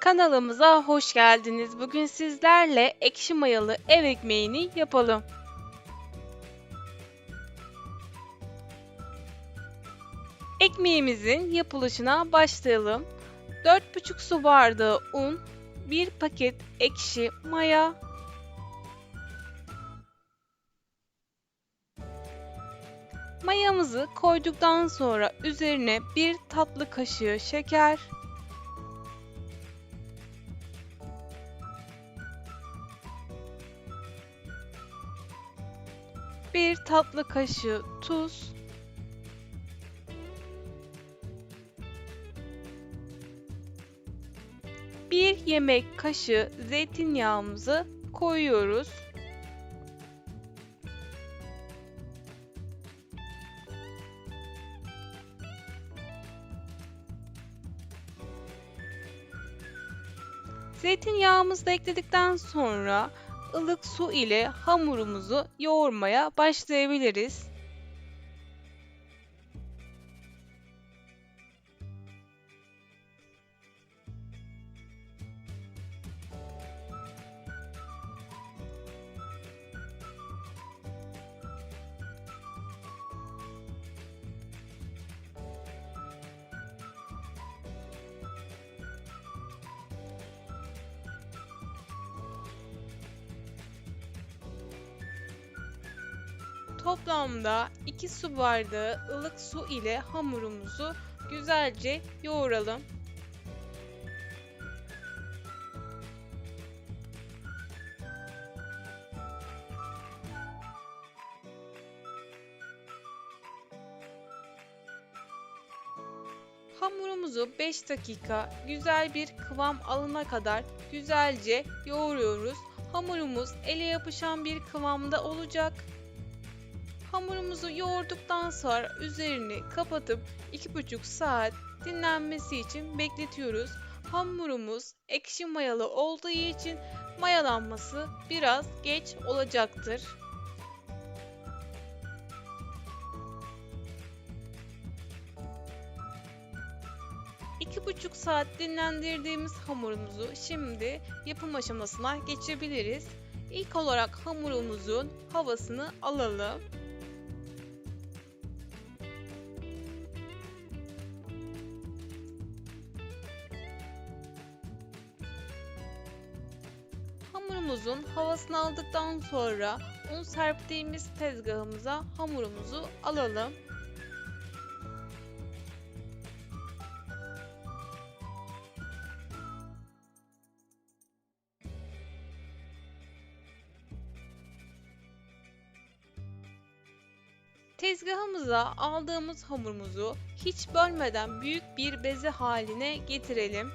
Kanalımıza hoş geldiniz. Bugün sizlerle ekşi mayalı ev ekmeğini yapalım. Ekmeğimizin yapılışına başlayalım. 4,5 su bardağı un, 1 paket ekşi maya, Mayamızı koyduktan sonra üzerine 1 tatlı kaşığı şeker, bir tatlı kaşığı tuz, bir yemek kaşığı zeytinyağımızı koyuyoruz. Zeytinyağımızı da ekledikten sonra ılık su ile hamurumuzu yoğurmaya başlayabiliriz. Toplamda 2 su bardağı ılık su ile hamurumuzu güzelce yoğuralım. Hamurumuzu 5 dakika güzel bir kıvam alana kadar güzelce yoğuruyoruz. Hamurumuz ele yapışan bir kıvamda olacak. Hamurumuzu yoğurduktan sonra üzerini kapatıp 2,5 saat dinlenmesi için bekletiyoruz. Hamurumuz ekşi mayalı olduğu için mayalanması biraz geç olacaktır. İki buçuk saat dinlendirdiğimiz hamurumuzu şimdi yapım aşamasına geçebiliriz. İlk olarak hamurumuzun havasını alalım. Hamurumuzun havasını aldıktan sonra un serptiğimiz tezgahımıza hamurumuzu alalım. Tezgahımıza aldığımız hamurumuzu hiç bölmeden büyük bir beze haline getirelim.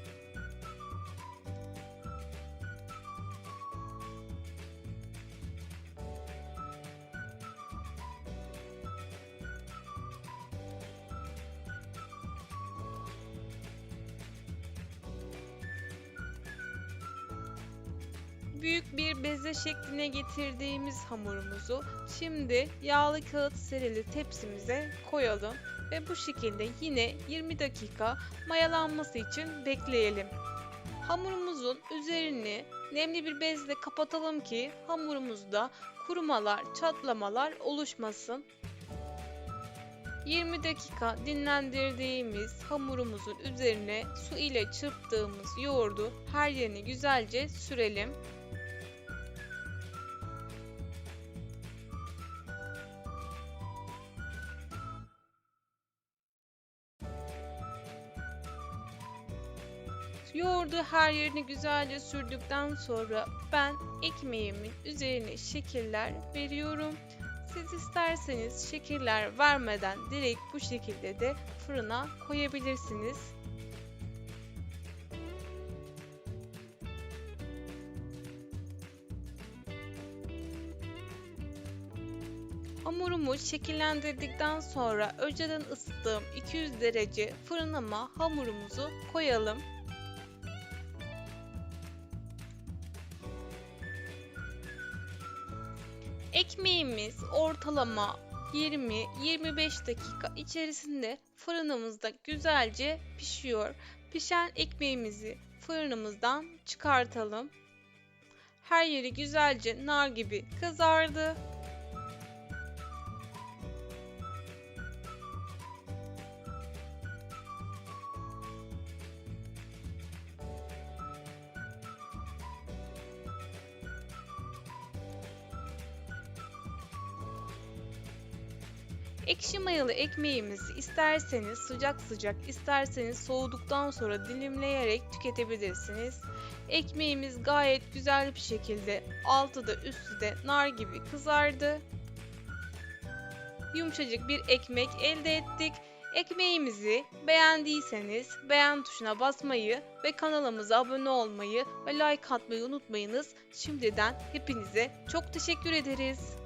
Büyük bir beze şekline getirdiğimiz hamurumuzu şimdi yağlı kağıt serili tepsimize koyalım ve bu şekilde yine 20 dakika mayalanması için bekleyelim. Hamurumuzun üzerini nemli bir bezle kapatalım ki hamurumuzda kurumalar, çatlamalar oluşmasın. 20 dakika dinlendirdiğimiz hamurumuzun üzerine su ile çırptığımız yoğurdu her yerini güzelce sürelim. Yoğurdu her yerini güzelce sürdükten sonra ben ekmeğimin üzerine şekiller veriyorum. Siz isterseniz şekiller vermeden direkt bu şekilde de fırına koyabilirsiniz. Hamurumu şekillendirdikten sonra önceden ısıttığım 200 derece fırınıma hamurumuzu koyalım. Ekmeğimiz ortalama 20-25 dakika içerisinde fırınımızda güzelce pişiyor. Pişen ekmeğimizi fırınımızdan çıkartalım. Her yeri güzelce nar gibi kızardı. Ekşi mayalı ekmeğimizi isterseniz sıcak sıcak, isterseniz soğuduktan sonra dilimleyerek tüketebilirsiniz. Ekmeğimiz gayet güzel bir şekilde altı da üstü de nar gibi kızardı. Yumuşacık bir ekmek elde ettik. Ekmeğimizi beğendiyseniz beğen tuşuna basmayı ve kanalımıza abone olmayı ve like atmayı unutmayınız. Şimdiden hepinize çok teşekkür ederiz.